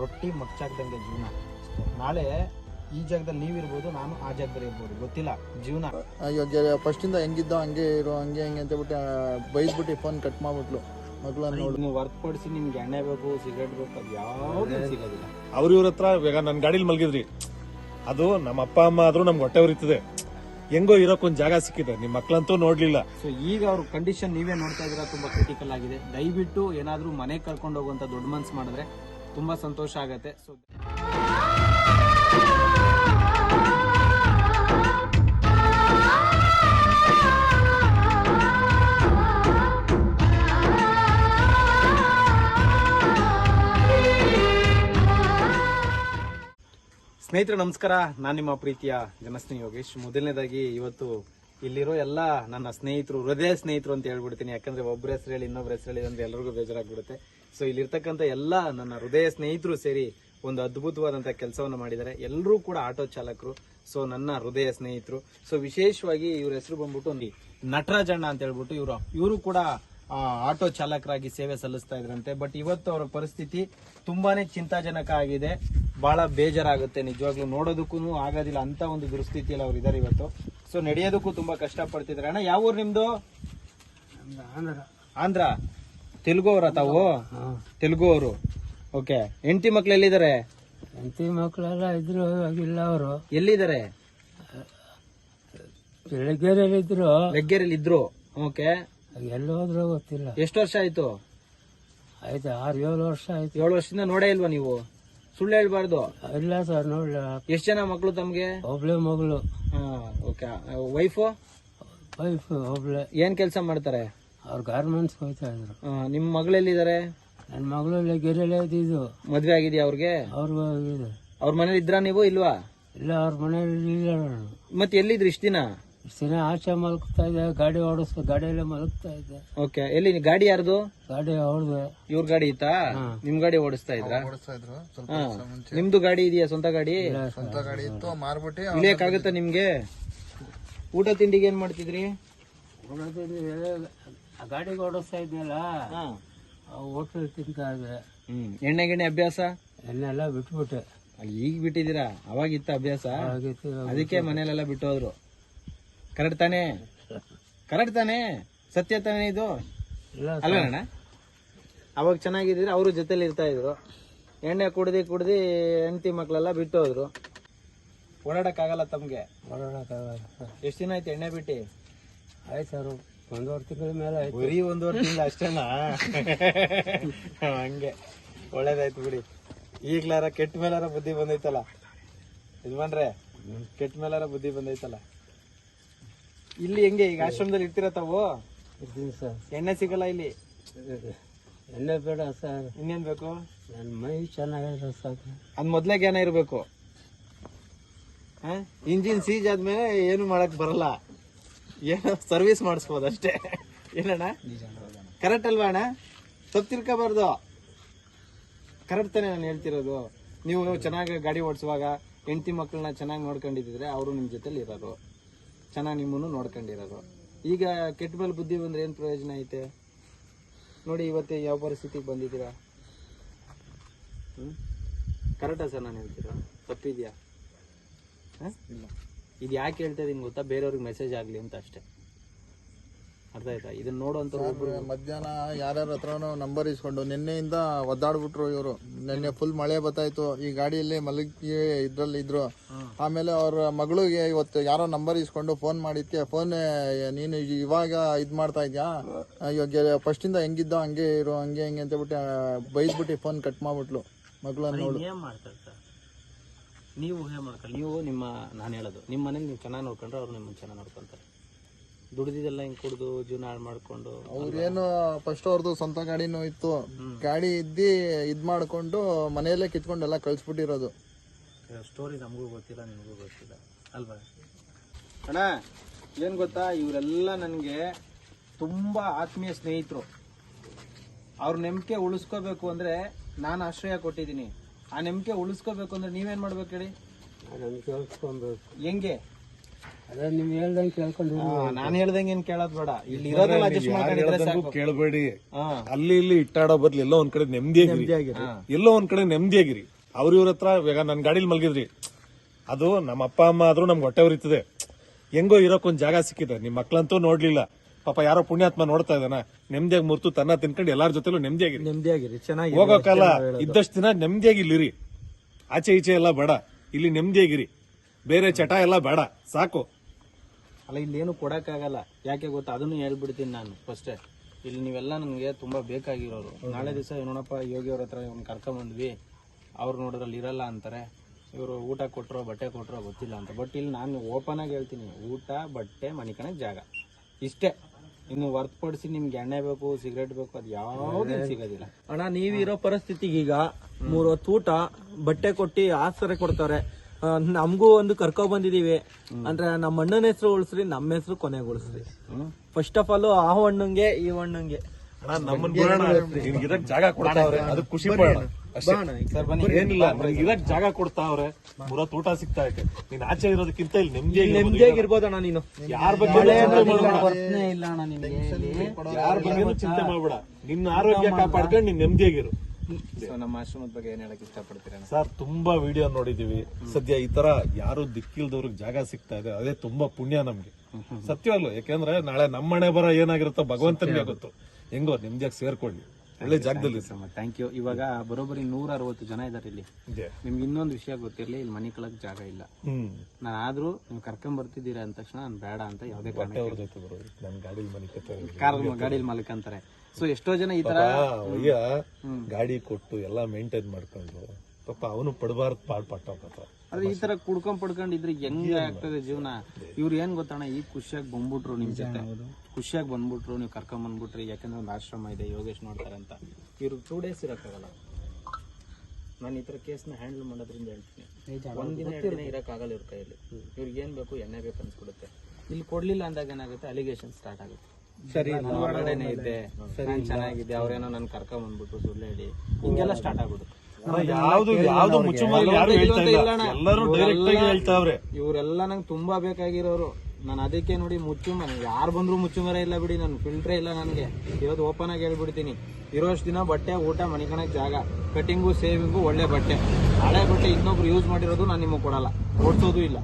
ರೊಟ್ಟಿ ಮಚ್ಚಾಕ್ದಂಗೆ ಜೀವನ. ನಾಳೆ ಈ ಜಾಗದಲ್ಲಿ ನೀವಿರ್ಬೋದು ನಾನು ಆ ಜಾಗದಲ್ಲಿ ಇರ್ಬೋದು. ಗೊತ್ತಿಲ್ಲ ಜೀವನ. ಅಯ್ಯೋ ಫಸ್ಟಿಂದ ಹೆಂಗಿದ್ದೋ ಹಂಗೆ ಇರೋ ಹಂಗೆ ಹಂಗೆ ಅಂತ ಬಿಟ್ಟು ಬೈದ್ಬಿಟ್ಟು ಫೋನ್ ಕಟ್ ಮಾಡ್ಬಿಟ್ಲು. ಮಗಳನ್ನ ನೀವು ಹೊರತುಪಡಿಸಿ ನಿಮ್ಗೆ ಎಣ್ಣೆ ಬೇಕು ಸಿಗರೇಟ್ ಬೇಕು ಅದು ಯಾವುದೂ ಸಿಗೋದಿಲ್ಲ. ಅವ್ರ ಇವ್ರ ಹತ್ರ ಇವಾಗ ನನ್ನ ಗಾಡೀಲಿ ಮಲಗಿದ್ರಿ. ಅದು ನಮ್ಮ ಅಪ್ಪ ಅಮ್ಮ ಆದ್ರೂ ನಮ್ಗೆ ಹೊಟ್ಟೆ ಉರಿತದೆ. ಹೆಂಗೋ ಇರೋಕ್ ಒಂದ್ ಜಾಗ ಸಿಕ್ಕಿದೆ ನಿಮ್ ಮಕ್ಳಂತೂ ನೋಡ್ಲಿಲ್ಲ. ಸೊ ಈಗ ಅವ್ರ ಕಂಡೀಷನ್ ನೀವೇ ನೋಡ್ತಾ ಇದ್ರ ತುಂಬಾ ಕ್ರಿಟಿಕಲ್ ಆಗಿದೆ. ದಯವಿಟ್ಟು ಏನಾದ್ರೂ ಮನೆ ಕರ್ಕೊಂಡು ಹೋಗುವಂತ ದೊಡ್ಡ ಮನ್ಸು ಮಾಡಿದ್ರೆ ತುಂಬಾ ಸಂತೋಷ ಆಗತ್ತೆ. ಸೊ ಸ್ನೇಹಿತರೆ, ನಮಸ್ಕಾರ. ನಾನು ನಿಮ್ಮ ಪ್ರೀತಿಯ ಜನಸ್ನೇಹಿ ಯೋಗೇಶ್. ಮೊದಲನೇದಾಗಿ ಇವತ್ತು ಇಲ್ಲಿರೋ ಎಲ್ಲ ನನ್ನ ಸ್ನೇಹಿತರು, ಹೃದಯ ಸ್ನೇಹಿತರು ಅಂತ ಹೇಳ್ಬಿಡ್ತೀನಿ. ಯಾಕಂದ್ರೆ ಒಬ್ಬರ ಹೆಸರು ಹೇಳಿ ಇನ್ನೊಬ್ಬರ ಹೆಸರು ಹೇಳಿ ಅಂದ್ರೆ ಎಲ್ಲರಿಗೂ ಬೇಜಾರಾಗ್ಬಿಡುತ್ತೆ. ಸೊ ಇಲ್ಲಿರ್ತಕ್ಕಂಥ ಎಲ್ಲ ನನ್ನ ಹೃದಯ ಸ್ನೇಹಿತರು ಸೇರಿ ಒಂದು ಅದ್ಭುತವಾದಂಥ ಕೆಲಸವನ್ನು ಮಾಡಿದ್ದಾರೆ. ಎಲ್ಲರೂ ಕೂಡ ಆಟೋ ಚಾಲಕರು. ಸೊ ನನ್ನ ಹೃದಯ ಸ್ನೇಹಿತರು. ಸೊ ವಿಶೇಷವಾಗಿ ಇವ್ರ ಹೆಸರು ಬಂದ್ಬಿಟ್ಟು ಒಂದು ನಟರಾಜಣ್ಣ ಅಂತ ಹೇಳ್ಬಿಟ್ಟು ಇವರು. ಇವರು ಕೂಡ ಆ, ಆಟೋ ಚಾಲಕರಾಗಿ ಸೇವೆ ಸಲ್ಲಿಸ್ತಾ ಇದ್ರಂತೆ. ಬಟ್ ಇವತ್ತು ಅವರ ಪರಿಸ್ಥಿತಿ ತುಂಬಾನೇ ಚಿಂತಾಜನಕ ಆಗಿದೆ. ಬಹಳ ಬೇಜಾರಾಗುತ್ತೆ. ನಿಜವಾಗ್ಲೂ ನೋಡೋದಕ್ಕೂ ಆಗೋದಿಲ್ಲ ಅಂತ ಒಂದು ದುಸ್ಥಿತಿಯಲ್ಲಿ ಅವ್ರು ಇದಾರೆ ಇವತ್ತು. ಸೊ ನಡೆಯೋದಕ್ಕೂ ತುಂಬಾ ಕಷ್ಟ ಪಡ್ತಿದ್ದಾರೆ ಅಣ್ಣ ಯಾವ ಊರು ನಿಮ್ದು? ಆಂಧ್ರ. ತೆಲುಗು ಅವರ ತಾವು? ತೆಲುಗು ಅವರು ಓಕೆ. ಹೆಂಡತಿ ಮಕ್ಳು ಎಲ್ಲಿದ್ದಾರೆ? ಹೆಂಡತಿ ಮಕ್ಕಳೆಲ್ಲ ಇದ್ರು ಇಲ್ಲ ಅವರು. ಎಲ್ಲಿದ್ದಾರೆ? ಬೆಳಗ್ಗೆರೆಯಲ್ಲಿ ಇದ್ರು. ಬೆಗ್ಗೆರೆಯಲ್ಲಿ ಇದ್ರು. ಓಕೆ. ಎಲ್ಲಿ ಹೋದ್ರು ಗೊತ್ತಿಲ್ಲ. ಎಷ್ಟು ವರ್ಷ ಆಯ್ತು? ಆಯ್ತು ಆರು ಏಳು ವರ್ಷ ಆಯ್ತು. ಏಳು ವರ್ಷದಿಂದ ನೋಡೇ ಇಲ್ವಾ ನೀವು? ಸುಳ್ಳು ಹೇಳ್ಬಾರ್ದು. ಇಲ್ಲ ಸರ್ ನೋಡ್ಲ. ಎಷ್ಟು ಜನ ಮಕ್ಳು ತಮ್ಗೆ? ಒಬ್ಳೆ ಮಗಳು. ಓಕೆ. ವೈಫು ವೈಫ್ ಒಬ್ಳೆ. ಏನ್ ಕೆಲಸ ಮಾಡ್ತಾರೆ? ಅವ್ರು ಗಾರ್ಮೆಂಟ್ಸ್ ಹೋಗ್ತಾ ಇದ್ರು. ನಿಮ್ಮ ನಿಮ್ ಮಗಳೆಲ್ಲಿದ್ದಾರೆ ನನ್ನ ಮಗಳು ಇಲ್ಲಿ ಇದು ಇದ್ದಿದ್ದು. ಮದ್ವೆ ಆಗಿದ್ಯಾ ಅವ್ರಿಗೆ? ಅವ್ರಿಗೂ ಇದೆ ಅವ್ರ ಮನೇಲಿ ಇದ್ರಾ ನೀವು ಇಲ್ವಾ? ಇಲ್ಲ ಅವ್ರ ಮನೇಲಿ ಇಲ್ಲ ನಾನು. ಮತ್ತೆ ಎಲ್ಲಿದ್ರಿ ಇಷ್ಟ ದಿನ? ಇಷ್ಟ್ ದಿನ ಆಚೆ ಮಲಗ್ತಾ ಇದ್ದೆ ಗಾಡಿ ಓಡಿಸ್ ಗಾಡಿಯಲ್ಲೇ ಮಲಗ್ತಾ ಇದ್ದೆ. ಓಕೆ ಎಲ್ಲಿ ಗಾಡಿ ಯಾರ್ದು? ಗಾಡಿ ಹೊಡೆದೆ ಇವ್ರ ಗಾಡಿ ಇತ್ತಾ? ನಿಮ್ ಗಾಡಿ ಓಡಿಸ್ತಾ ಇದ್ರಾ? ಓಡಿಸ್ತಾ ಇದ್ರು ಸ್ವಲ್ಪ ಹಾ. ನಿಮ್ದು ಗಾಡಿ ಇದೆಯಾ ಸ್ವಂತ ಗಾಡಿ? ಸ್ವಂತ ಗಾಡಿ ಇತ್ತು ಮಾರ್ಬಿಟ್ಟು ಇಳಿಯಕ್ಕಾಗತ್ತಾ ನಿಮ್ಗೆ? ಊಟ ತಿಂಡಿಗೆ ಏನ್ ಮಾಡ್ತಿದ್ರಿ? ಆ ಗಾಡಿಗೆ ಓಡಿಸ್ತಾ ಇದ್ನಲ್ಲ ಹಾ. ಹೋಟೆಲ್ ತಿಂತಾ ಇದೆ ಹ್ಮ್. ಎಣ್ಣೆ ಗಿಣ್ಣೆ ಅಭ್ಯಾಸ? ಎನ್ನೆಲ್ಲ ಬಿಟ್ಬಿಟ್ಟೆ. ಅಲ್ಲಿ ಈಗ ಬಿಟ್ಟಿದ್ದೀರಾ? ಅವಾಗಿತ್ತ ಅಭ್ಯಾಸ? ಆಗಿತ್ತು ಅದಕ್ಕೆ ಮನೇಲೆಲ್ಲ ಬಿಟ್ಟು ಹೋದ್ರು ಕರೆಕ್ಟ್ ತಾನೆ? ಕರೆಕ್ಟ್ ತಾನೆ? ಸತ್ಯ ತಾನೇ ಇದು? ಇಲ್ಲ ಅಣ್ಣ? ಅವಾಗ ಚೆನ್ನಾಗಿದ್ರೆ ಅವರು ಜೊತೆಲಿ ಇರ್ತಾ ಇದ್ರು. ಎಣ್ಣೆ ಕುಡ್ದು ಕುಡ್ದು ಹೆಂಡತಿ ಮಕ್ಕಳೆಲ್ಲ ಬಿಟ್ಟು ಹೋದ್ರು ಓಡಾಡಕ್ಕಾಗಲ್ಲ ತಮ್ಗೆ? ಓಡಾಡಕ್ಕಾಗಲ್ಲ ಎಷ್ಟು ದಿನ ಆಯ್ತು ಎಣ್ಣೆ ಬಿಟ್ಟು? ಆಯ್ತು ಸರ್. ಒಂದೂವರೆ ತಿಂಗಳ ಮೇಲೆ ಆಯ್ತು. ಬರೀ ಒಂದೂವರೆ ತಿಂಗಳು ಅಷ್ಟೇನಾ? ಹಂಗೆ. ಒಳ್ಳೇದಾಯ್ತು ಬಿಡಿ. ಈಗ್ಲಾರ ಕೆಟ್ಟ ಮೇಲಾರ ಬುದ್ಧಿ ಬಂದೈತಲ್ಲ? ಯಜಮಾನ್ರೆ ಕೆಟ್ಟ ಮೇಲಾರ ಬುದ್ಧಿ ಬಂದೈತಲ್ಲ? ಇಲ್ಲಿ ಹೆಂಗೆ ಈಗ ಆಶ್ರಮದಲ್ಲಿ ಇರ್ತೀರ ತಾವು? ಇರ್ತೀನಿ ಸರ್. ಎಣ್ಣೆ ಸಿಗಲ್ಲ ಇಲ್ಲಿ? ಎಣ್ಣೆ ಬೇಡ ಸರ್. ಇನ್ನೇನ್ ಬೇಕು? ನನ್ನ ಮೈ ಚೆನ್ನಾಗಿದ್ರೆ ಸಾಕು ಅದ್ ಮೊದ್ಲೇ ಜ್ಞಾನ ಇರ್ಬೇಕು. ಇಂಜಿನ್ ಸೀಜ್ ಆದ್ಮೇಲೆ ಏನು ಮಾಡಕ್ ಬರಲ್ಲ. ಏನೋ ಸರ್ವಿಸ್ ಮಾಡಿಸ್ಬೋದು ಅಷ್ಟೇ ಏನಣ್ಣ ಕರೆಕ್ಟ್ ಅಲ್ವಾ ಅಣ್ಣ? ತಪ್ಪು ತಿಳ್ಕೊಬಾರ್ದು ಕರೆಕ್ಟ್ ತಾನೇ ನಾನು ಹೇಳ್ತಿರೋದು. ನೀವು ಚೆನ್ನಾಗಿ ಗಾಡಿ ಓಡಿಸುವಾಗ ಹೆಂಡತಿ ಮಕ್ಕಳನ್ನ ಚೆನ್ನಾಗಿ ನೋಡ್ಕೊಂಡಿದ್ರೆ ಅವರು ನಿಮ್ಮ ಜೊತೆಲಿ ಇರೋರು ಚೆನ್ನಾಗಿ ನಿಮ್ಮನ್ನು ನೋಡ್ಕೊಂಡಿರೋರು ಈಗ ಕೆಟ್ಟ ಮೇಲೆ ಬುದ್ಧಿ ಬಂದ್ರೆ ಏನು ಪ್ರಯೋಜನ ಐತೆ? ನೋಡಿ ಇವತ್ತೇ ಯಾವ ಪರಿಸ್ಥಿತಿಗೆ ಬಂದಿದ್ದೀರಾ? ಕರೆಕ್ಟಾ ಸರ್ ನಾನು ಹೇಳ್ತೀರಾ ತಪ್ಪಿದೆಯಾ? ಹಾಂ? ಇಲ್ಲ. ಇದು ಯಾಕೆ ಹೇಳ್ತಾ ಇದೀನಿ ಗೊತ್ತಾ? ಬೇರೆಯವ್ರಿಗೆ ಮೆಸೇಜ್ ಆಗಲಿ ಅಂತ ಅಷ್ಟೇ. ಅರ್ಥ ಆಯ್ತಾ? ಇದನ್ನ ನೋಡುವಂತ ಮಧ್ಯಾಹ್ನ ಯಾರ್ಯಾರ ಹತ್ರ ನಂಬರ್ ಇಸ್ಕೊಂಡು ನಿನ್ನೆಯಿಂದ ಒದ್ದಾಡ್ಬಿಟ್ರು ಇವರು. ನಿನ್ನೆ ಫುಲ್ ಮಳೆ ಬತ್ತಾಯ್ತು. ಈ ಗಾಡಿಯಲ್ಲಿ ಮಲಗಿ ಇದ್ರಲ್ಲಿ ಇದ್ರು. ಆಮೇಲೆ ಅವ್ರ ಮಗಳಿಗೆ ಇವತ್ತು ಯಾರೋ ನಂಬರ್ ಇಸ್ಕೊಂಡು ಫೋನ್ ಮಾಡಿದ್ಕೆ. ಫೋನ್ ನೀನು ಇವಾಗ ಇದ್ ಮಾಡ್ತಾ ಇದ್ಯಾ? ಅಯ್ಯೋ ಫಸ್ಟ್ ಇಂದ ಹೆಂಗಿದ್ದ ಹಂಗೆ ಇರು ಹಂಗೆ ಹಿಂಗೆ ಅಂತ ಬಿಟ್ಟು ಬೈದ್ಬಿಟ್ಟು ಫೋನ್ ಕಟ್ ಮಾಡ್ಬಿಟ್ಲು. ಮಗಳನ್ನ ನೋಡು. ಏನ್ ಮಾಡ್ತಾರೆ ಸರ್ ನೀವು ಊಹೆ ಮಾಡ್ಕೊಳ್ಳಿ? ನೀವು ನಿಮ್ಮ ನಾನು ಹೇಳೋದು ನಿಮ್ಮ ಮನೇಲಿ ನೀವು ಚೆನ್ನಾಗಿ ನೋಡ್ಕೊಂಡ್ರೆ ಅವ್ರು ನಿಮ್ಮನ್ನು ಚೆನ್ನಾಗಿ ನೋಡ್ಕೊಂತಾರೆ. ದುಡಿದಿದೆಲ್ಲ ಹಿಂಗೆ ಕುಡಿದು ಜೀವನ ಹಾಳು ಮಾಡಿಕೊಂಡು? ಅವ್ರೇನು ಫಸ್ಟ್ ಅವ್ರದ್ದು ಸ್ವಂತ ಗಾಡಿನೂ ಇತ್ತು. ಗಾಡಿ ಇದ್ದಿ ಇದ್ ಮಾಡ್ಕೊಂಡು ಮನೆಯಲ್ಲೇ ಕಿತ್ಕೊಂಡು ಎಲ್ಲ ಕಳಿಸ್ಬಿಟ್ಟಿರೋದು. ಸ್ಟೋರಿ ನಮಗೂ ಗೊತ್ತಿಲ್ಲ ನಿಮಗೂ ಗೊತ್ತಿಲ್ಲ. ಅಲ್ವಾ? ಅಣ್ಣ ಏನು ಗೊತ್ತಾ? ಇವರೆಲ್ಲ ನನಗೆ ತುಂಬ ಆತ್ಮೀಯ ಸ್ನೇಹಿತರು. ಅವ್ರ ನಂಬಿಕೆ ಉಳಿಸ್ಕೋಬೇಕು ಅಂದರೆ ನಾನು ಆಶ್ರಯ ಕೊಟ್ಟಿದ್ದೀನಿ. ಆ ನಂಬಿಕೆ ಉಳಿಸ್ಕೋಬೇಕು ಅಂದ್ರೆ ನೀವೇನ್ ಮಾಡ್ಬೇಕು ಹೇಳಿ? ನಾನು ಕೇಳಿಸ್ಕೊಬೇಕು ಹೆಂಗೆ? ಅದೇ ನೀವು ಹೇಳ್ದಂಗೆ ಕೇಳ್ಕೊಂಡು ನಾನು ಹೇಳ್ದಂಗೆ ಏನ್ ಕೇಳೋದ್ ಬೇಡ. ಇಲ್ಲಿ ಇರೋದನ್ನ ಅಡ್ಜಸ್ಟ್ ಮಾಡ್ಕೊಂಡಿದ್ರೆ ಸಾಕು. ಕೇಳಬೇಡಿ. ಹಾ. ಅಲ್ಲಿ ಇಲ್ಲಿ ಇಟ್ಟಾಡೋ ಬದ್ಲು ಎಲ್ಲೋ ಒಂದ್ ಕಡೆ ನೆಮ್ಮದಿಯಾಗಿರಿ ಎಲ್ಲೋ ಒಂದ್ ಕಡೆ ನೆಮ್ಮದಿಯಾಗಿರಿ ಅವ್ರ ಇವ್ರ ಹತ್ರ ಇವಾಗ ನನ್ ಗಾಡಿಲಿ ಮಲಗಿದ್ರಿ. ಅದು ನಮ್ಮ ಅಪ್ಪ ಅಮ್ಮ ಆದ್ರೂ ನಮ್ಗೆ ಹೊಟ್ಟೆ ಉರಿತದೆ. ಹೆಂಗೋ ಇರೋಕ್ ಒಂದ್ ಜಾಗ ಸಿಕ್ಕಿದೆ. ನಿಮ್ ಮಕ್ಳಂತೂ ನೋಡ್ಲಿಲ್ಲ. ಪಾಪ ಯಾರೋ ಪುಣ್ಯಾತ್ಮ ನೋಡ್ತಾ ಇದ್ದಾನ. ನೆಮ್ಮದಿಯಾಗಿ ಮುರ್ತು ತನ್ನ ತಿನ್ಕೊಂಡು ಎಲ್ಲಾರ ಜೊತೆಲೂ ನೆಮ್ಮದಿಯಾಗಿರಿ ನೆಮ್ಮದಿಯಾಗಿರಿ ಚೆನ್ನಾಗಿ ಹೋಗೋ ಕಾಲ ಇದ್ದಷ್ಟು ದಿನ ನೆಮ್ಮದಿಯಾಗಿ ಇಲ್ಲಿರಿ. ಆಚೆ ಈಚೆ ಎಲ್ಲ ಬೇಡ. ಇಲ್ಲಿ ನೆಮ್ಮದಿಯಾಗಿರಿ ಬೇರೆ ಚಟ ಎಲ್ಲ ಬೇಡ. ಸಾಕು. ಅಲ್ಲ ಇಲ್ಲೇನು ಕೊಡಕ್ಕಾಗಲ್ಲ. ಯಾಕೆ ಗೊತ್ತಾ? ಅದನ್ನು ಹೇಳ್ಬಿಡ್ತೀನಿ ನಾನು ಫಸ್ಟೇ ಇಲ್ಲಿ ನೀವೆಲ್ಲ ನನಗೆ ತುಂಬಾ ಬೇಕಾಗಿರೋರು. ನಾಳೆ ದಿವಸ ನೋಡಪ್ಪ ಯೋಗಿ ಅವ್ರ ಹತ್ರ ಇವ್ನ ಕರ್ಕೊಂಬಂದ್ವಿ. ಅವ್ರು ನೋಡಿದ್ರಲ್ಲಿ ಇರಲ್ಲ ಅಂತಾರೆ. ಇವರು ಊಟ ಕೊಟ್ಟರೋ ಬಟ್ಟೆ ಕೊಟ್ಟರೋ ಗೊತ್ತಿಲ್ಲ ಅಂತ. ಬಟ್ ಇಲ್ಲಿ ನಾನು ಓಪನ್ ಆಗಿ ಹೇಳ್ತೀನಿ. ಊಟ ಬಟ್ಟೆ ಮನಿಕಣಕ್ ಜಾಗ. ಇಷ್ಟೇ. ಇನ್ನು ಹೊರತುಪಡಿಸಿ ನಿಮ್ಗೆ ಎಣ್ಣೆ ಬೇಕು ಸಿಗರೇಟ್ ಬೇಕು ಅದು ಯಾವುದೇ ಸಿಗೋದಿಲ್ಲ. ಅಣ್ಣ ನೀವಿರೋ ಪರಿಸ್ಥಿತಿಗೆ ಈಗ ಮೂರ್ ಹೊತ್ತು ಊಟ ಬಟ್ಟೆ ಕೊಟ್ಟಿ ಆಸರೆ ಕೊಡ್ತಾರೆ. ಆ, ನಮ್ಗೂ ಒಂದು ಕರ್ಕೊ ಬಂದಿದೀವಿ. ಅಂದ್ರೆ ನಮ್ಮ ಅಣ್ಣನ ಹೆಸರು ಉಳಿಸ್ರಿ ನಮ್ಮ ಹೆಸರು ಕೊನೆಗೊಳಿಸ್ರಿ ಫಸ್ಟ್ ಆಫ್ ಆಲ್ ಆ ಹಣ್ಣಂಗೆ ಈ ಹಣ್ಣಂಗೆ. ನಮ್ಮನ್ ಬಿಡೋಣ ಜಾಗ ಕೊಡ್ತಾವ್ರೆ ಅದಕ್ಕೆ ಖುಷಿ ಪಡೋಣ. ಏನಿಲ್ಲ ಕೊಡ್ತಾ ಅವ್ರೆ ಜಾಗ ಕೊಡ್ತಾವ್ರೆ ಮುರತ್ ಊಟ ಸಿಗ್ತಾ ಐತೆ ನೀನ್ ಆಚೆ ಇರೋದಕ್ಕಿಂತ ಇಲ್ಲಿ ನೆಮ್ಮದಿಯಾಗಿ ನೆಮ್ಮದಿಯಾಗಿರ್ಬೋದಣ್ಣ ನೀನು. ಯಾರ ಬಗ್ಗೆ. ಯಾರ ಬಗ್ಗೆನೂ ಚಿಂತೆ ಮಾಡ್ಬೇಡ. ನಿನ್ನ ಆರೋಗ್ಯ ಕಾಪಾಡ್ಕೊಂಡು ನೀನ್ ನೆಮ್ಮದಿಯಾಗಿರು ಸೊ ನಮ್ಮ ಆಶ್ರಮದ ಬಗ್ಗೆ ಏನ್ ಹೇಳಕ್ ಇಷ್ಟಪಡ್ತೀರಾ ಸರ್ ತುಂಬಾ ವಿಡಿಯೋ ನೋಡಿದೀವಿ. ಸದ್ಯ ಈ ತರ ಯಾರು ದಿಕ್ಕಿಲ್ದವ್ರಿಗೆ ಜಾಗ ಸಿಗ್ತಾ ಇದೆ. ಅದೇ ತುಂಬಾ ಪುಣ್ಯ ನಮ್ಗೆ. ಸತ್ಯವಲ್ಲ ಯಾಕೆಂದ್ರೆ ನಾಳೆ ನಮ್ಮನೆ ಬರ ಏನಾಗಿರುತ್ತೋ ಭಗವಂತನಿಗೆ ಗೊತ್ತು. ಹೆಂಗೋ ನಿಮ್ದಾಗ ಸೇರ್ಕೊಳ್ಳಿ. ಒಳ್ಳೆ ಜಾಗದಲ್ಲಿ ಥ್ಯಾಂಕ್ ಯು ಇವಾಗ ಬರೋಬ್ಬರಿ ನೂರ ಅರವತ್ತು ಜನ ಇದಾರೆ ಇಲ್ಲಿ. ನಿಮ್ಗೆ ಇನ್ನೊಂದು ವಿಷಯ ಗೊತ್ತಿರಲಿ ಇಲ್ಲಿ ಮನೆ ಕಳಕ್ ಜಾಗ ಇಲ್ಲ. ನಾನು ಆದ್ರೂ ನೀವು ಕರ್ಕೊಂಡ್ ಬರ್ತಿದ್ದೀರಾ ಅಂದ ತಕ್ಷಣ ನಾನು ಬೇಡ ಅಂತ ಯಾವುದೇ ಕಾರಣ ಕಾರ್ ಗಾಡಿಲಿ ಮಾಲಕ್ ಅಂತಾರೆ. ಸೊ ಎಷ್ಟೋ ಜನ ಈ ತರ ಗಾಡಿ ಕೊಟ್ಟು ಎಲ್ಲಾ ಮೇಂಟೈನ್ ಮಾಡ್ಕೊಂಡು ಪಾಪ ಅವನು ಪಡಬಾರ್ದು ಪಾಡ್ ಪಟ್ಟೋಗತ್ತ ಆದ್ರೆ ಈ ತರ ಕುಡ್ಕೊಂಡ್ ಪಡ್ಕೊಂಡ್ ಇದ್ರೆ ಹೆಂಗ್ ಆಗ್ತದೆ ಜೀವನ? ಇವ್ರು ಏನ್ ಗೊತ್ತಣ್ಣ ಈಗ ಖುಷಿಯಾಗಿ ಬಂದ್ಬಿಟ್ರು ನಿಮ್ ಜೊತೆ. ಖುಷಿಯಾಗಿ ಬಂದ್ಬಿಟ್ರು ನೀವು ಕರ್ಕೊಂಡ್ ಬಂದ್ಬಿಟ್ರಿ ಯಾಕಂದ್ರೆ ಒಂದು ಆಶ್ರಮ ಇದೆ ಯೋಗೇಶ್ ನೋಡ್ತಾರೆ ಅಂತ. ಇವ್ರು ಟೂ ಡೇಸ್ ಇರಕ್ಕಾಗಲ್ಲ. ನಾನು ಈ ತರ ಕೇಸ್ನ ಹ್ಯಾಂಡಲ್ ಮಾಡೋದ್ರಿಂದ ಹೇಳ್ತೀನಿ. ಒಂದಿನ ಎರಡು ದಿನ ಇರಕ್ಕಾಗಲ್ಲ ಇವ್ರ ಕೈಯಲ್ಲಿ. ಇವ್ರಿಗೆ ಏನ್ ಬೇಕು ಎಣ್ಣೆ ಬೇಕು ಅನ್ಸ್ಬಿಡುತ್ತೆ ಇಲ್ಲಿ ಕೊಡ್ಲಿಲ್ಲ ಅಂದಾಗ ಏನಾಗುತ್ತೆ? ಅಲಿಗೇಷನ್ ಸ್ಟಾರ್ಟ್ ಆಗುತ್ತೆ. ಸರಿ ಹೊರಗಡೆನೆ ಇದ್ದೆ ನಾನ್ ಚೆನ್ನಾಗಿದೆ ಅವ್ರೇನೋ ನನ್ ಕರ್ಕೊಂಡ್ ಬಂದ್ಬಿಟ್ಟು ಸುಳ್ಳು ಹೇಳಿ ಹಿಂಗೆಲ್ಲ ಸ್ಟಾರ್ಟ್ ಆಗ್ಬಿಡುತ್ತೆ ಯಾವ್ದು ಯಾವ್ದು ಮುಚ್ಚುಮರೆ ಯಾರು ಹೇಳ್ತಾ ಇಲ್ಲ ಎಲ್ಲರೂ ಡೈರೆಕ್ಟ್ ಆಗಿ ಹೇಳ್ತಾವ್ರೆ ಇವರೆಲ್ಲ ನಂಗೆ ತುಂಬಾ ಬೇಕಾಗಿರೋರು. ನಾನು ಅದಕ್ಕೆ ನೋಡಿ ಮುಚ್ಚು ಮನೆ ಯಾರು ಬಂದ್ರು ಮುಚ್ಚು ಮರ ಇಲ್ಲ ಬಿಡಿ ನಾನು ಫಿಲ್ಟರ್ ಇಲ್ಲ ನನಗೆ. ಇವತ್ತು ಓಪನ್ ಆಗಿ ಹೇಳ್ಬಿಡ್ತೀನಿ. ಇರೋಷ್ಟು ದಿನ ಬಟ್ಟೆ ಊಟ ಮನಿಕಣಕ್ ಜಾಗ. ಕಟಿಂಗು ಸೇವಿಂಗು ಒಳ್ಳೆ ಬಟ್ಟೆ. ಹಳೆ ಬಟ್ಟೆ ಇನ್ನೊಬ್ರು ಯೂಸ್ ಮಾಡಿರೋದು ನಾನು ನಿಮಗೆ ಕೊಡಲ್ಲ. ಓಡಿಸೋದು ಇಲ್ಲ.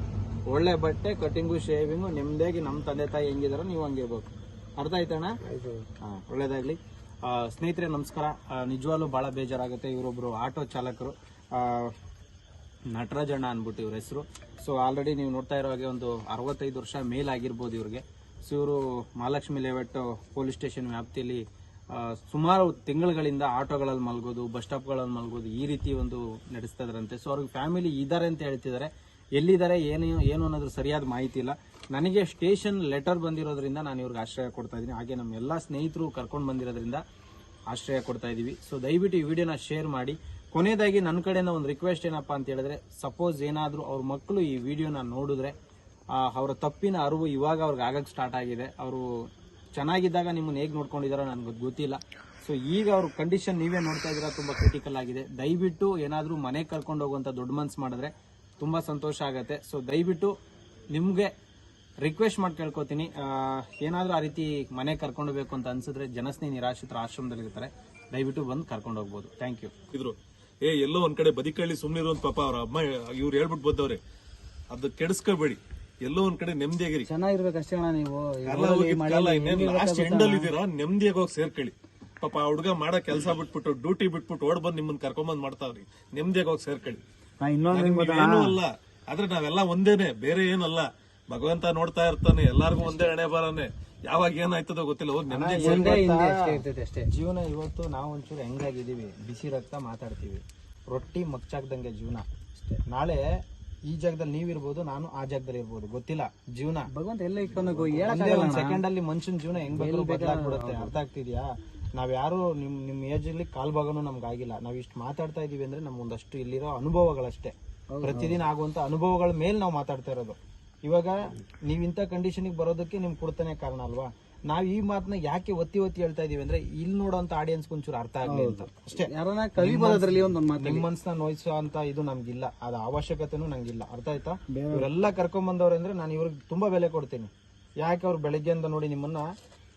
ಒಳ್ಳೆ ಬಟ್ಟೆ ಕಟಿಂಗು ಶೇವಿಂಗು ನಿಮ್ದಾಗಿ ನಮ್ಮ ತಂದೆ ತಾಯಿ ಹೆಂಗಿದಾರೋ ನೀವು ಹಂಗಿರ್ಬೇಕು ಅರ್ಥ ಆಯ್ತಣ್ಣ? ಹಾ ಒಳ್ಳೇದಾಗ್ಲಿ. ಸ್ನೇಹಿತರೆ, ನಮಸ್ಕಾರ. ನಿಜವಾಗ್ಲೂ ಬಹಳ ಬೇಜಾರಾಗುತ್ತೆ. ಇವರೊಬ್ಬರು ಆಟೋ ಚಾಲಕರು. ನಟರಾಜಣ್ಣ ಅಂದ್ಬಿಟ್ಟು ಇವ್ರ ಹೆಸರು. ಸೊ ಆಲ್ರೆಡಿ ನೀವು ನೋಡ್ತಾ ಇರೋ ಹಾಗೆ ಒಂದು ಅರವತ್ತೈದು ವರ್ಷ ಮೇಲಾಗಿರ್ಬೋದು ಇವ್ರಿಗೆ. ಸೊ ಇವರು ಮಹಾಲಕ್ಷ್ಮಿ ಲೇಔಟ್ ಪೊಲೀಸ್ ಸ್ಟೇಷನ್ ವ್ಯಾಪ್ತಿಯಲ್ಲಿ ಸುಮಾರು ತಿಂಗಳುಗಳಿಂದ ಆಟೋಗಳಲ್ಲಿ ಮಲಗೋದು, ಬಸ್ ಸ್ಟಾಪ್ಗಳಲ್ಲಿ ಮಲಗೋದು ಈ ರೀತಿ ಒಂದು ನಡೆಸ್ತಾ ಇದ್ರಂತೆ. ಸೊ ಅವ್ರಿಗೆ ಫ್ಯಾಮಿಲಿ ಇದ್ದಾರೆ ಅಂತ ಹೇಳ್ತಿದ್ದಾರೆ. ಎಲ್ಲಿದ್ದಾರೆ, ಏನು ಏನು ಅನ್ನೋದ್ರ ಸರಿಯಾದ ಮಾಹಿತಿ ಇಲ್ಲ. ನನಗೆ ಸ್ಟೇಷನ್ ಲೆಟರ್ ಬಂದಿರೋದ್ರಿಂದ ನಾನು ಇವ್ರಿಗೆ ಆಶ್ರಯ ಕೊಡ್ತಾ ಇದ್ದೀನಿ. ಹಾಗೆ ನಮ್ಮ ಎಲ್ಲ ಸ್ನೇಹಿತರು ಕರ್ಕೊಂಡು ಬಂದಿರೋದ್ರಿಂದ ಆಶ್ರಯ ಕೊಡ್ತಾ ಇದೀವಿ ಸೊ ದಯವಿಟ್ಟು ಈ ವಿಡಿಯೋನ ಶೇರ್ ಮಾಡಿ. ಕೊನೆಯದಾಗಿ ನನ್ನ ಕಡೆಯಿಂದ ಒಂದು ರಿಕ್ವೆಸ್ಟ್ ಏನಪ್ಪಾ ಅಂತ ಹೇಳಿದ್ರೆ ಸಪೋಸ್ ಏನಾದರೂ ಅವ್ರ ಮಕ್ಕಳು ಈ ವಿಡಿಯೋನ ನೋಡಿದ್ರೆ ಅವರ ತಪ್ಪಿನ ಅರಿವು ಇವಾಗ ಅವ್ರಿಗೆ ಆಗಕ್ಕೆ ಸ್ಟಾರ್ಟ್ ಆಗಿದೆ. ಅವರು ಚೆನ್ನಾಗಿದ್ದಾಗ ನಿಮ್ಮನ್ನು ಹೇಗೆ ನೋಡ್ಕೊಂಡಿದಾರೋ ನನಗೆ ಗೊತ್ತಿಲ್ಲ. ಸೊ ಈಗ ಅವ್ರ ಕಂಡೀಷನ್ ನೀವೇ ನೋಡ್ತಾ ಇದ್ದೀರಾ, ತುಂಬ ಕ್ರಿಟಿಕಲ್ ಆಗಿದೆ. ದಯವಿಟ್ಟು ಏನಾದರೂ ಮನೆಗೆ ಕರ್ಕೊಂಡು ಹೋಗುವಂಥ ದೊಡ್ಡ ಮನ್ಸು ಮಾಡಿದ್ರೆ ತುಂಬ ಸಂತೋಷ ಆಗುತ್ತೆ. ಸೊ ದಯವಿಟ್ಟು ನಿಮಗೆ ರಿಕ್ವೆಸ್ಟ್ ಮಾಡಿ ಕೇಳ್ಕೊತೀನಿ. ಏನಾದರೂ ಆ ರೀತಿ ಮನೆ ಕರ್ಕೊಂಡು ಹೋಗ್ಬೇಕು ಅಂತ ಅನ್ಸಿದ್ರೆ ಜನಸ್ನೇಹಿ ನಿರಾಶ್ರಿತರ ಆಶ್ರಮದಲ್ಲಿ ಇರ್ತಾರೆ. ದಯವಿಟ್ಟು ಬಂದು ಕರ್ಕೊಂಡು ಹೋಗ್ಬೋದು. ಥ್ಯಾಂಕ್ ಯು ಇದ್ರು. ಏ ಎಲ್ಲೋ ಒಂದ್ ಕಡೆ ಬದಿಕಳ್ಳಿ ಸುಮ್ನಿರು ಅಂತ ಪಾಪ ಅವ್ರ ಅಮ್ಮ ಇವ್ರು ಹೇಳ್ಬಿಟ್ಟು ಬಂದವ್ರೆ. ಅದು ಕೆಡಿಸ್ಕೋಬೇಡಿ. ಎಲ್ಲೋ ಒಂದ್ ಕಡೆ ನೆಮ್ಮದಿಯಾಗಿರಿ. ಚೆನ್ನಾಗಿರ್ಬೇಕು ಅಷ್ಟೇ ಅಣ್ಣ ನೀವು. ಲಾಸ್ಟ್ ನೆಮ್ಮದಿಯಾಗಿ ಹೋಗಿ ಸೇರ್ಕೊಳ್ಳಿ. ಪಾಪ ಆ ಹುಡುಗ ಮಾಡೋ ಕೆಲಸ ಬಿಟ್ಬಿಟ್ಟು ಡ್ಯೂಟಿ ಬಿಟ್ಬಿಟ್ಟು ಓಡ್ ಬಂದು ನಿಮ್ಮನ್ನ ಕರ್ಕೊಂಬಂದ್ ಮಾಡ್ತಾವ್ರಿ. ನೆಮ್ಮದಿಯಾಗಿ ಹೋಗಿ ಸೇರ್ಕೊಳ್ಳಿ. ಏನೂ ಅಲ್ಲ. ಆದ್ರೆ ನಾವೆಲ್ಲ ಒಂದೇನೆ ಬೇರೆ ಏನಲ್ಲ ಭಗವಂತ ನೋಡ್ತಾ ಇರ್ತಾನೆ ಎಲ್ಲಾರ್ಗು ಒಂದೇ ಹಣೆ ಬರಾನೆ ಯಾವಾಗ ಏನಾಯ್ತದ ಗೊತ್ತಿಲ್ಲ ಹೋಗಿ ನೆಮ್ಮದಿ ಅಷ್ಟೇ ಜೀವನ ಇವತ್ತು ನಾವು ಒಂಚೂರು ಹೆಂಗಾಗಿದ್ದೀವಿ ಬಿಸಿ ರಕ್ತ ಮಾತಾಡ್ತೀವಿ. ರೊಟ್ಟಿ ಮಕ್ಚಾಕ್ದಂಗೆ ಜೀವನ. ನಾಳೆ ಈ ಜಾಗದಲ್ಲಿ ನೀವಿರ್ಬೋದು ನಾನು ಆ ಜಾಗದಲ್ಲಿ ಇರ್ಬೋದು. ಗೊತ್ತಿಲ್ಲ ಜೀವನ. ಭಗವಂತ ಎಲ್ಲ ಇಟ್ಕೊಂಡು ಸೆಕೆಂಡ್ ಅಲ್ಲಿ ಮನುಷ್ಯನ ಜೀವನ ಹೆಂಗ್ ಬದಲಾಗ್ಬಿಡುತ್ತೆ? ಅರ್ಥ ಆಗ್ತಿದ್ಯಾ? ನಾವ್ ಯಾರು ನಿಮ್ ನಿಮ್ ಏಜ್ ಅಲ್ಲಿ ಕಾಲ್ ಭಾಗನೂ ನಮ್ಗೆ ಆಗಿಲ್ಲ. ನಾವ್ ಇಷ್ಟು ಮಾತಾಡ್ತಾ ಇದೀವಿ ಅಂದ್ರೆ ನಮ್ಗೊಂದಷ್ಟು ಇಲ್ಲಿರೋ ಅನುಭವಗಳಷ್ಟೇ. ಪ್ರತಿದಿನ ಆಗುವಂತ ಅನುಭವಗಳ ಮೇಲೆ ನಾವು ಮಾತಾಡ್ತಾ ಇರೋದು. ಇವಾಗ ನೀವು ಇಂಥ ಕಂಡೀಷನ್ಗೆ ಬರೋದಕ್ಕೆ ನಿಮ್ಗೆ ಕೊಡ್ತಾನೆ ಕಾರಣ ಅಲ್ವಾ? ನಾವ್ ಈ ಮಾತನ್ನ ಯಾಕೆ ಒತ್ತಿ ಒತ್ತಿ ಹೇಳ್ತಾ ಇದೀವಿ ಅಂದ್ರೆ ಇಲ್ಲಿ ನೋಡೋಂತ ಆಡಿಯನ್ಸ್ ಒಂಚೂರು ಅರ್ಥ ಆಗಲಿ ಅಂತ. ಅಷ್ಟೇ. ಯಾರನ್ನ ಕಲಿಬೋದ್ರಲ್ಲಿ ಒಂದೊಂದು ಮಾತು ನಿಮ್ಮ ಮನ್ಸನ್ನ ನೋಯಿಸೋ ಅಂತ ಇದು ನಮ್ಗಿಲ್ಲ. ಅದ ಅವಶ್ಯಕತೆನೂ ನಂಗಿಲ್ಲ. ಅರ್ಥ ಆಯ್ತಾ? ಇವರೆಲ್ಲ ಕರ್ಕೊಂಡ್ ಬಂದವ್ರೆ ಅಂದ್ರೆ ನಾನು ಇವ್ರಿಗೆ ತುಂಬಾ ಬೆಲೆ ಕೊಡ್ತೀನಿ. ಯಾಕೆ ಅವ್ರು ಬೆಳಗ್ಗೆಯಿಂದ ನೋಡಿ ನಿಮ್ಮನ್ನ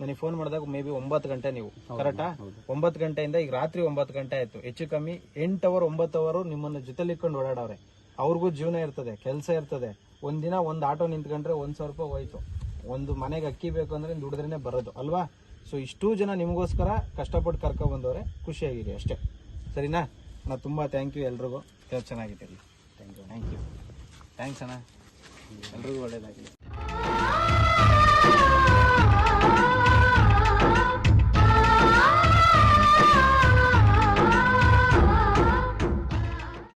ನನಗೆ ಫೋನ್ ಮಾಡಿದಾಗ ಮೇ ಬಿ ಒಂಬತ್ತು ಗಂಟೆ ನೀವು. ಕರೆಕ್ಟಾ ಒಂಬತ್ತು ಗಂಟೆಯಿಂದ ಈಗ ರಾತ್ರಿ ಒಂಬತ್ತು ಗಂಟೆ ಆಯ್ತು. ಹೆಚ್ಚು ಕಮ್ಮಿ ಎಂಟು ಅವರ್ ಒಂಬತ್ತು ಅವರು ನಿಮ್ಮನ್ನ ಜೊತೆಲಿ ಇಟ್ಕೊಂಡು ಓಡಾಡವ್ರೆ. ಅವ್ರಿಗೂ ಜೀವನ ಇರ್ತದೆ ಕೆಲಸ ಇರ್ತದೆ. ಒಂದಿನ ಒಂದು ಆಟೋ ನಿಂತ್ಕೊಂಡ್ರೆ ಒಂದು ಸಾವಿರ ರೂಪಾಯಿ ಹೋಯ್ತು. ಒಂದು ಮನೆಗೆ ಅಕ್ಕಿ ಬೇಕು ಅಂದರೆ ದುಡಿದ್ರೇ ಬರೋದು, ಅಲ್ವಾ? ಸೊ ಇಷ್ಟೂ ಜನ ನಿಮಗೋಸ್ಕರ ಕಷ್ಟಪಟ್ಟು ಕರ್ಕೊಬಂದವ್ರೆ ಖುಷಿಯಾಗಿದೆ ಅಷ್ಟೇ. ಸರಿನಾ? ಅಣ್ಣ ತುಂಬ ಥ್ಯಾಂಕ್ ಯು ಎಲ್ರಿಗೂ. ಚೆನ್ನಾಗಿದ್ದೀರಿ. Thank you thank you thanks ಅಣ್ಣ. ಎಲ್ರಿಗೂ ಒಳ್ಳೇದಾಗಲಿ.